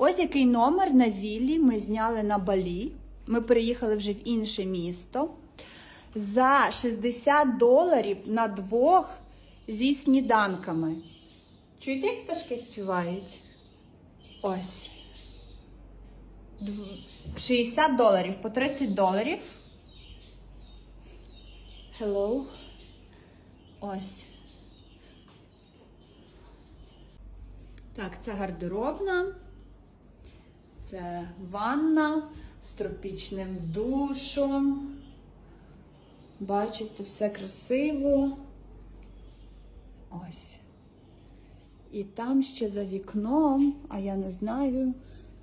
Ось який номер на віллі ми зняли на Балі. Ми переїхали вже в інше місто. За 60 доларів на двох зі сніданками. Чуєте, як пташки співають? Ось. 60 доларів по 30 доларів. Hello. Ось. Так, це гардеробна. Це ванна з тропічним душом. Бачите, все красиво. Ось. І там ще за вікном, а я не знаю,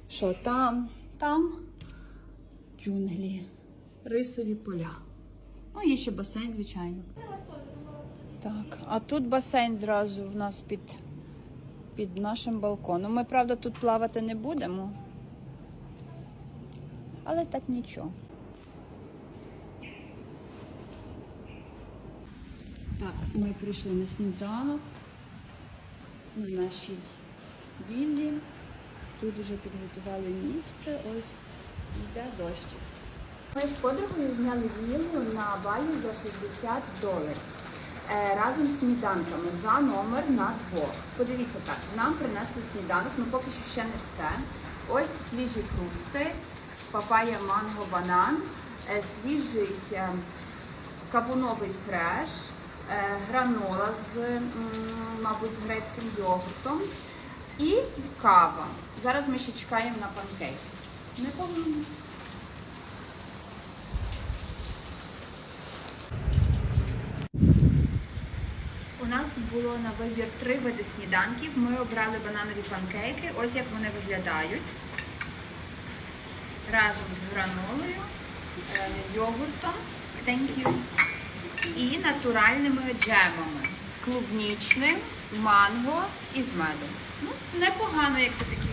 що там. Там джунглі, рисові поля. Ну, є ще басейн, звичайно. Так, а тут басейн зразу в нас під, під нашим балконом. Ми, правда, тут плавати не будемо. Але так нічого. Так, ми прийшли на сніданок в нашій віллі. Тут вже підготували місце, ось йде дощ. Ми з подругою зняли віллу на балі за 60 доларів. Е, разом з сніданками за номер на двох. Подивіться так, нам принесли сніданок, ну поки що ще не все. Ось свіжі фрукти, папая, манго, банан, е, свіжий е, кавуновий фреш, е, гранола з, мабуть, з грецьким йогуртом і кава. Зараз ми ще чекаємо на панкейки. Не повинні. У нас було на вибір три види сніданків. Ми обрали бананові панкейки. Ось як вони виглядають. Разом з гранолою, е, йогуртом thank you, і натуральними джемами. Клубнічним, манго і з медом. Ну, непогано, як це такі